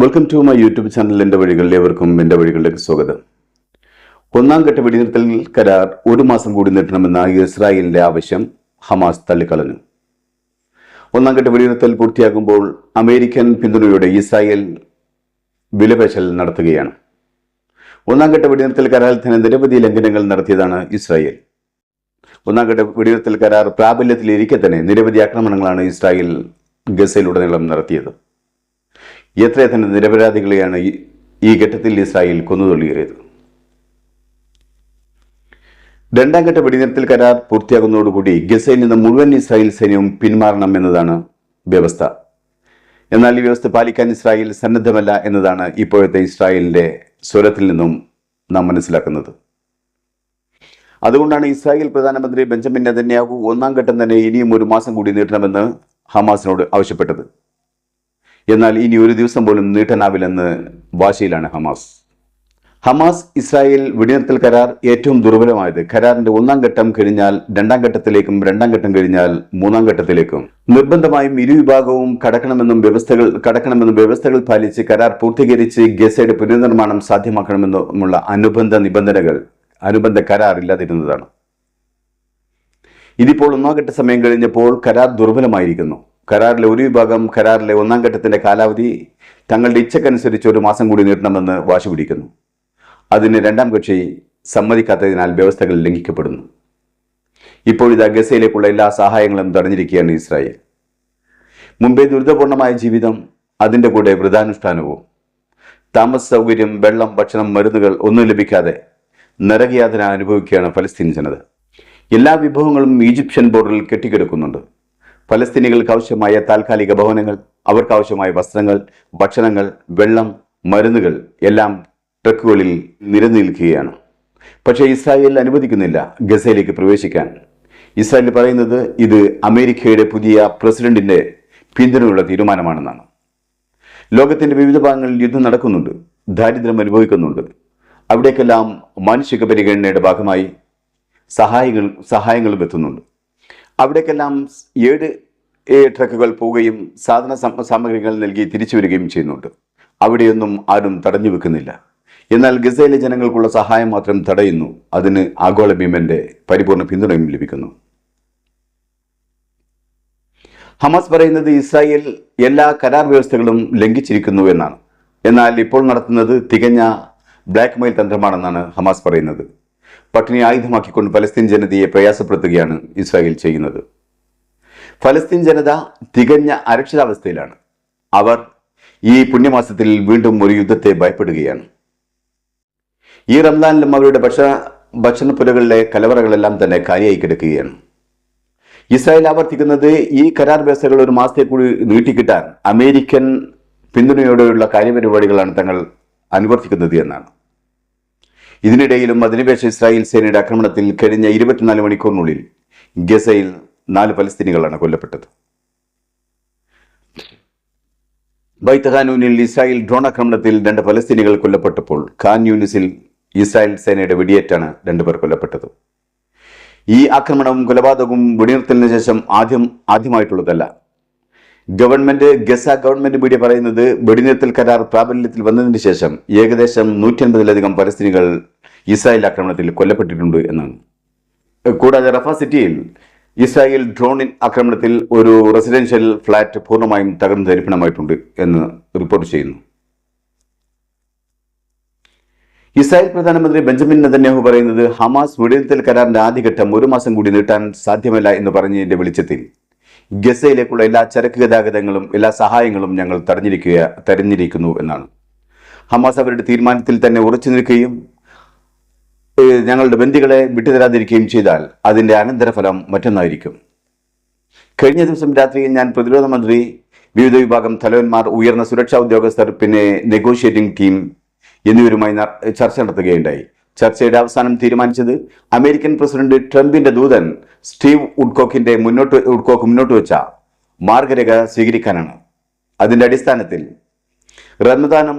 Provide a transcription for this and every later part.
Welcome to my YouTube channel എന്റെ വഴികളിൽ ഏവർക്കും എന്റെ വഴികളിലേക്ക് സ്വാഗതം. ഒന്നാം ഘട്ട വെടിനിർത്തൽ കരാർ ഒരു മാസം കൂടി നീട്ടണമെന്ന ഇസ്രായേലിന്റെ ആവശ്യം ഹമാസ് തള്ളിക്കളഞ്ഞു. ഒന്നാം ഘട്ട വെടിനിർത്തൽ പൂർത്തിയാകുമ്പോൾ അമേരിക്കൻ പിന്തുണയോടെ ഇസ്രായേൽ വിലപേശൽ നടത്തുകയാണ്. ഒന്നാം ഘട്ട വെടിനിർത്തൽ കരാറിൽ തന്നെ നിരവധി ലംഘനങ്ങൾ നടത്തിയതാണ് ഇസ്രായേൽ. ഒന്നാം ഘട്ട വെടിനിർത്തൽ കരാർ പ്രാബല്യത്തിലിരിക്കെ തന്നെ നിരവധി ആക്രമണങ്ങളാണ് ഇസ്രായേൽ ഗസയിലുടനീളം നടത്തിയത്. എത്രയെത്ര നിരപരാധികളെയാണ് ഈ- ഘട്ടത്തിൽ ഇസ്രായേൽ കൊന്നുതൊള്ളിയേറിയത് രണ്ടാം ഘട്ട വെടിനിർത്തൽ കരാർ പൂർത്തിയാകുന്നതോടുകൂടി ഗസയിൽ നിന്ന് മുഴുവൻ ഇസ്രായേൽ സൈന്യവും പിന്മാറണം എന്നതാണ് വ്യവസ്ഥ. എന്നാൽ ഈ വ്യവസ്ഥ പാലിക്കാൻ ഇസ്രായേൽ സന്നദ്ധമല്ല എന്നതാണ് ഇപ്പോഴത്തെ ഇസ്രായേലിന്റെ സ്വരത്തിൽ നിന്നും നാം മനസ്സിലാക്കുന്നത്. അതുകൊണ്ടാണ് ഇസ്രായേൽ പ്രധാനമന്ത്രി ബെഞ്ചമിൻ നെതന്യാഹു ഒന്നാം ഘട്ടം തന്നെ ഇനിയും ഒരു മാസം കൂടി നീട്ടണമെന്ന് ഹമാസിനോട് ആവശ്യപ്പെട്ടത്. എന്നാൽ ഇനി ഒരു ദിവസം പോലും നീട്ടാനാവില്ലെന്ന് വാശിയിലാണ് ഹമാസ്. ഹമാസ് ഇസ്രായേൽ വെടിനിർത്തൽ കരാർ ഏറ്റവും ദുർബലമായത് കരാറിന്റെ ഒന്നാം ഘട്ടം കഴിഞ്ഞാൽ രണ്ടാം ഘട്ടത്തിലേക്കും രണ്ടാം ഘട്ടം കഴിഞ്ഞാൽ മൂന്നാം ഘട്ടത്തിലേക്കും. നിർബന്ധമായും ഇരുവിഭാഗവും കടക്കണമെന്നും വ്യവസ്ഥകൾ കടക്കണമെന്നും വ്യവസ്ഥകൾ പാലിച്ച് കരാർ പൂർത്തീകരിച്ച് ഗസയുടെ പുനർനിർമ്മാണം സാധ്യമാക്കണമെന്നുമുള്ള അനുബന്ധ നിബന്ധനകൾ അനുബന്ധ കരാർ ഇല്ലാതിരുന്നതാണ്. ഇതിപ്പോൾ ഒന്നാം ഘട്ട സമയം കഴിഞ്ഞപ്പോൾ കരാർ ദുർബലമായിരിക്കുന്നു. കരാറിലെ ഒരു വിഭാഗം കരാറിലെ ഒന്നാം ഘട്ടത്തിന്റെ കാലാവധി തങ്ങളുടെ ഇച്ഛക്കനുസരിച്ച് ഒരു മാസം കൂടി നീട്ടണമെന്ന് വാശി പിടിക്കുന്നു. അതിന് രണ്ടാം കക്ഷി സമ്മതിക്കാത്തതിനാൽ വ്യവസ്ഥകൾ ലംഘിക്കപ്പെടുന്നു. ഇപ്പോഴിതാ ഗസയിലേക്കുള്ള എല്ലാ സഹായങ്ങളും തടഞ്ഞിരിക്കുകയാണ് ഇസ്രായേൽ. മുമ്പേ ദുരിതപൂർണമായ ജീവിതം അതിന്റെ കൂടെ വ്രതാനുഷ്ഠാനവും താമസ സൗകര്യം വെള്ളം ഭക്ഷണം മരുന്നുകൾ ഒന്നും ലഭിക്കാതെ നരകയാതന അനുഭവിക്കുകയാണ് ഫലസ്തീൻ ജനത. എല്ലാ വിഭവങ്ങളും ഈജിപ്ഷ്യൻ ബോർഡറിൽ കെട്ടിക്കിടക്കുന്നുണ്ട്. ഫലസ്തീനികൾക്ക് ആവശ്യമായ താൽക്കാലിക ഭവനങ്ങൾ അവർക്കാവശ്യമായ വസ്ത്രങ്ങൾ ഭക്ഷണങ്ങൾ വെള്ളം മരുന്നുകൾ എല്ലാം ട്രക്കുകളിൽ നിരനിൽക്കുകയാണ് പക്ഷേ ഇസ്രായേൽ അനുവദിക്കുന്നില്ല ഗസയിലേക്ക് പ്രവേശിക്കാൻ. ഇസ്രായേൽ പറയുന്നത് ഇത് അമേരിക്കയുടെ പുതിയ പ്രസിഡന്റിന്റെ പിന്തുണയുള്ള തീരുമാനമാണെന്നാണ്. ലോകത്തിന്റെ വിവിധ ഭാഗങ്ങളിൽ യുദ്ധം നടക്കുന്നുണ്ട് ദാരിദ്ര്യം അനുഭവിക്കുന്നുണ്ട്. അവിടേക്കെല്ലാം മാനുഷിക പരിഗണനയുടെ ഭാഗമായി സഹായങ്ങൾ സഹായങ്ങളും എത്തുന്നുണ്ട്. അവിടേക്കെല്ലാം ഏഴ് ട്രക്കുകൾ പോവുകയും സാധന സാമഗ്രികൾ നൽകി തിരിച്ചു വരികയും ചെയ്യുന്നുണ്ട്. അവിടെയൊന്നും ആരും തടഞ്ഞു വെക്കുന്നില്ല. എന്നാൽ ഗസയിലെ ജനങ്ങൾക്കുള്ള സഹായം മാത്രം തടയുന്നു. അതിന് ആഗോള ഭീമന്റെ പരിപൂർണ പിന്തുണയും ലഭിക്കുന്നു. ഹമാസ് പറയുന്നത് ഇസ്രായേൽ എല്ലാ കരാർ വ്യവസ്ഥകളും ലംഘിച്ചിരിക്കുന്നു എന്നാണ്. എന്നാൽ ഇപ്പോൾ നടത്തുന്നത് തികഞ്ഞ ബ്ലാക്ക്മെയിൽ തന്ത്രമാണെന്നാണ് ഹമാസ് പറയുന്നത്. പട്ടിണി ആയുധമാക്കിക്കൊണ്ട് ഫലസ്തീൻ ജനതയെ പ്രയാസപ്പെടുത്തുകയാണ് ഇസ്രായേൽ ചെയ്യുന്നത്. ഫലസ്തീൻ ജനത തികഞ്ഞ അരക്ഷിതാവസ്ഥയിലാണ്. അവർ ഈ പുണ്യമാസത്തിൽ വീണ്ടും ഒരു യുദ്ധത്തെ ഭയപ്പെടുകയാണ്. ഈ റംസാനിലും അവരുടെ ഭക്ഷണ ഭക്ഷണപ്പുരകളിലെ കലവറകളെല്ലാം തന്നെ കാലിയായി കിടക്കുകയാണ്. ഇസ്രായേൽ ആവർത്തിക്കുന്നത് ഈ കരാർ വ്യവസ്ഥകൾ ഒരു മാസത്തെ കൂടി നീട്ടിക്കിട്ടാൻ അമേരിക്കൻ പിന്തുണയോടെയുള്ള കാര്യപരിപാടികളാണ് തങ്ങൾ അനുവർത്തിക്കുന്നത് എന്നാണ്. ഇതിനിടയിലും അധിനിവേശ ഇസ്രായേൽ സേനയുടെ ആക്രമണത്തിൽ കഴിഞ്ഞ ഇരുപത്തിനാല് മണിക്കൂറിനുള്ളിൽ ഗസയിൽ നാല് പലസ്തീനികളാണ് കൊല്ലപ്പെട്ടത്. ബൈത്ത് ഖാനൂനിൽ ഇസ്രായേൽ ഡ്രോൺ ആക്രമണത്തിൽ രണ്ട് പലസ്തീനികൾ കൊല്ലപ്പെട്ടപ്പോൾ ഖാൻ യൂനിസിൽ ഇസ്രായേൽ സേനയുടെ വെടിയേറ്റാണ് രണ്ടുപേർ കൊല്ലപ്പെട്ടത്. ഈ ആക്രമണവും കൊലപാതകവും വെടിനിർത്തലിന് ശേഷം ആദ്യം ആദ്യമായിട്ടുള്ളതല്ല. ഗവൺമെന്റ് ഗസ ഗവൺമെന്റ് മീഡിയ പറയുന്നത് വെടിനിർത്തൽ കരാർ പ്രാബല്യത്തിൽ വന്നതിന് ശേഷം ഏകദേശം നൂറ്റി അൻപതിലധികം പലസ്തീനികൾ ഇസ്രായേൽ ആക്രമണത്തിൽ കൊല്ലപ്പെട്ടിട്ടുണ്ട് എന്നാണ്. കൂടാതെ റഫ സിറ്റിയിൽ ഇസ്രായേൽ ഡ്രോൺ ആക്രമണത്തിൽ ഒരു റെസിഡൻഷ്യൽ ഫ്ളാറ്റ് പൂർണമായും തകർന്നു തരിപ്പണമായിട്ടുണ്ട് എന്ന് റിപ്പോർട്ട് ചെയ്യുന്നു. ഇസ്രായേൽ പ്രധാനമന്ത്രി ബെഞ്ചമിൻ നെതന്യാഹു പറയുന്നത് ഹമാസ് വെടിനിർത്തൽ കരാറിന്റെ ആദ്യഘട്ടം ഒരു മാസം കൂടി നീട്ടാൻ സാധ്യമല്ല എന്ന് പറഞ്ഞതിന്റെ വെളിച്ചത്തിൽ ഗസയിലേക്കുള്ള എല്ലാ ചരക്ക് ഗതാഗതങ്ങളും എല്ലാ സഹായങ്ങളും ഞങ്ങൾ തടഞ്ഞിരിക്കുക തരഞ്ഞിരിക്കുന്നു എന്നാണ്. ഹമാസ് അവരുടെ തീരുമാനത്തിൽ തന്നെ ഉറച്ചു നിൽക്കുകയും ഞങ്ങളുടെ ബന്ധികളെ വിട്ടുതരാതിരിക്കുകയും ചെയ്താൽ അതിന്റെ അനന്തരഫലം മറ്റൊന്നായിരിക്കും. കഴിഞ്ഞ ദിവസം രാത്രിയിൽ ഞാൻ പ്രതിരോധ മന്ത്രി വിവിധ വിഭാഗം തലവന്മാർ ഉയർന്ന സുരക്ഷാ ഉദ്യോഗസ്ഥർ പിന്നെ നെഗോഷിയേറ്റിംഗ് ടീം എന്നിവരുമായി ചർച്ച നടത്തുകയുണ്ടായി. ചർച്ചയുടെ അവസാനം തീരുമാനിച്ചത് അമേരിക്കൻ പ്രസിഡന്റ് ട്രംപിന്റെ ദൂതൻ സ്റ്റീവ് ഉഡ്കോക്കിന്റെ മുന്നോട്ട് ഉഡ്കോക്ക് മുന്നോട്ട് വെച്ച മാർഗരേഖ സ്വീകരിക്കാനാണ്. അതിന്റെ അടിസ്ഥാനത്തിൽ റമദാനും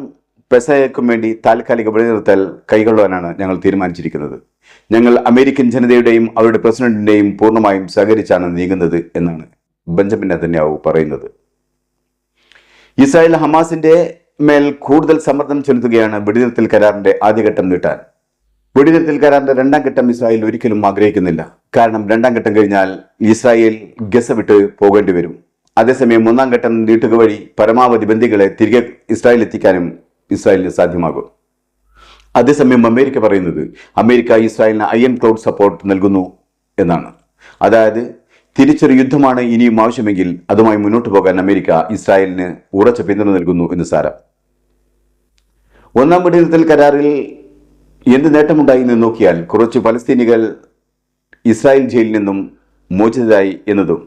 പെസയക്കും വേണ്ടി താൽക്കാലിക വെടിനിർത്തൽ കൈകൊള്ളുവാനാണ് ഞങ്ങൾ തീരുമാനിച്ചിരിക്കുന്നത്. ഞങ്ങൾ അമേരിക്കൻ ജനതയുടെയും അവരുടെ പ്രസിഡന്റിന്റെയും പൂർണമായും സഹകരിച്ചാണ് നീങ്ങുന്നത് എന്നാണ് ബെഞ്ചമിൻ അതന്യാവു പറയുന്നത്. ഇസ്രായേൽ ഹമാസിന്റെ മേൽ കൂടുതൽ സമ്മർദ്ദം ചെലുത്തുകയാണ് വെടിനിർത്തൽ കരാറിന്റെ ആദ്യഘട്ടം നീട്ടാൻ. വെടിനിർത്തൽ കരാറിന്റെ രണ്ടാം ഘട്ടം ഇസ്രായേൽ ഒരിക്കലും ആഗ്രഹിക്കുന്നില്ല. കാരണം രണ്ടാം ഘട്ടം കഴിഞ്ഞാൽ ഇസ്രായേൽ ഗസ വിട്ട് പോകേണ്ടി വരും. അതേസമയം മൂന്നാം ഘട്ടം നീട്ടുക വഴി പരമാവധി ബന്ദികളെ തിരികെ ഇസ്രായേൽ എത്തിക്കാനും ഇസ്രായേലിന് സാധ്യമാകും. അതേസമയം അമേരിക്ക പറയുന്നത് അമേരിക്ക ഇസ്രായേലിന് അയൺ ക്ലൗഡ് സപ്പോർട്ട് നൽകുന്നു എന്നാണ്. അതായത് തിരിച്ചൊരു യുദ്ധമാണ് ഇനിയും ആവശ്യമെങ്കിൽ അതുമായി മുന്നോട്ട് പോകാൻ അമേരിക്ക ഇസ്രായേലിന് ഉറച്ച പിന്തുണ നൽകുന്നു എന്ന് സാരം. ഒന്നാം വെടിനിർത്തൽ കരാറിൽ എന്ത് നേട്ടമുണ്ടായി എന്ന് നോക്കിയാൽ കുറച്ച് പലസ്തീനികൾ ഇസ്രായേൽ ജയിലിൽ നിന്നും മോചിതരായി എന്നതും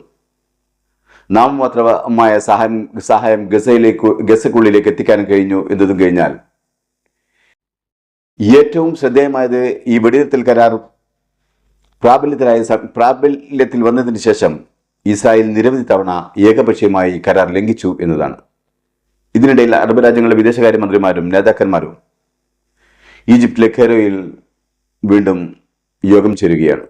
നാമമാത്രമായ സഹായം സഹായം ഗസയിലേക്ക് ഗസക്കുള്ളിലേക്ക് എത്തിക്കാൻ കഴിഞ്ഞു എന്നതും കഴിഞ്ഞാൽ ഏറ്റവും ശ്രദ്ധേയമായത് ഈ വെടിനിർത്തൽ കരാർ പ്രാബല്യത്തിലായ പ്രാബല്യത്തിൽ വന്നതിന് ശേഷം ഇസ്രായേൽ നിരവധി തവണ ഏകപക്ഷീയമായി കരാർ ലംഘിച്ചു എന്നതാണ്. ഇതിനിടയിൽ അറബ് രാജ്യങ്ങളിലെ വിദേശകാര്യമന്ത്രിമാരും നേതാക്കന്മാരും ഈജിപ്തിലെ ഖെയറോയിൽ വീണ്ടും യോഗം ചേരുകയാണ്.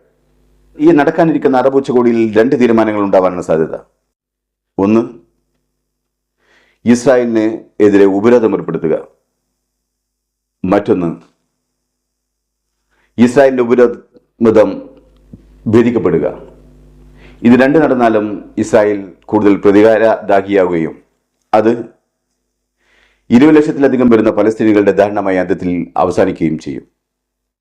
ഈ നടക്കാനിരിക്കുന്ന അറബ് ഉച്ചകോടിയിൽ രണ്ട് തീരുമാനങ്ങൾ ഉണ്ടാവാനാണ് സാധ്യത. ഒന്ന് ഇസ്രായേലിന് എതിരെ ഉപരോധം ഏർപ്പെടുത്തുക. മറ്റൊന്ന് ഇസ്രായേലിന്റെ ഉപരോധം ഭേദിക്കപ്പെടുക. ഇത് രണ്ട് നടന്നാലും ഇസ്രായേൽ കൂടുതൽ പ്രതികാരദാഹിയാവുകയും അത് ഇരുപത് ലക്ഷത്തിലധികം വരുന്ന പലസ്തീനികളുടെ ദാരുണമായ അന്ത്യത്തിൽ അവസാനിക്കുകയും ചെയ്യും.